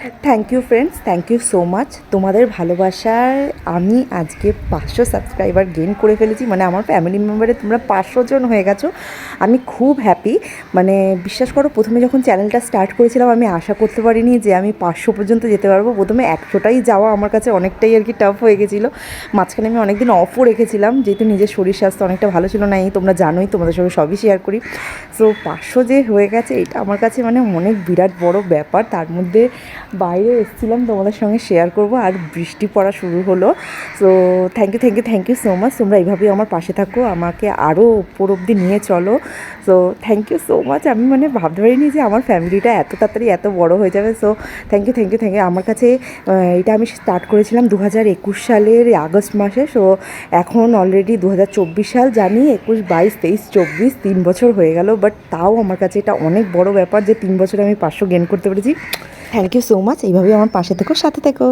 Thank you friends thank you so much তোমাদের ভালোবাসার আমি আজকে পাঁচশো সাবস্ক্রাইবার গেন করে ফেলেছি। মানে আমার ফ্যামিলি মেম্বারে তোমরা পাঁচশো জন হয়ে গেছো। আমি খুব হ্যাপি মানে বিশ্বাস করো, প্রথমে যখন চ্যানেলটা স্টার্ট করেছিলাম, আমি আশা করতে পারিনি যে আমি পাঁচশো পর্যন্ত যেতে পারব। প্রথমে একশোটাই যাওয়া আমার কাছে অনেকটাই আর কি টাফ হয়ে গেছিল। মাঝখানে আমি অনেকদিন অফও রেখেছিলাম, যেহেতু নিজের শরীর স্বাস্থ্য অনেকটা ভালো ছিল না, এই তোমরা জানোই, তোমাদের সঙ্গে সবই শেয়ার করি। সো পাঁচশো যে হয়ে গেছে, এটা আমার কাছে মানে অনেক বিরাট বড় ব্যাপার। তার মধ্যে বাইরে এসেছিলাম, তোমাদের সঙ্গে শেয়ার করব। আর বৃষ্টি পড়া শুরু হলো। So thank you thank you thank you so much তোমরা এইভাবেই আমার পাশে থাকো, আমাকে আরও উপর অবধি নিয়ে চলো। So thank you so much আমি মানে ভাবতে পারিনি যে আমার ফ্যামিলিটা এত তাড়াতাড়ি এত বড় হয়ে যাবে। So thank you thank you thank you আমার কাছে এটা আমি স্টার্ট করেছিলাম দু হাজার একুশ সালের আগস্ট মাসে। সো এখন অলরেডি দু হাজার চব্বিশ সাল, জানি একুশ, বাইশ, তেইশ, চব্বিশ, তিন বছর হয়ে গেল। বাট তাও আমার কাছে এটা অনেক বড় ব্যাপার যে তিন বছরে আমি পাঁচশো গেন করতে পেরেছি। থ্যাংক ইউ সো মাচ এইভাবেই আমার পাশে থেকো সাথে থেকো।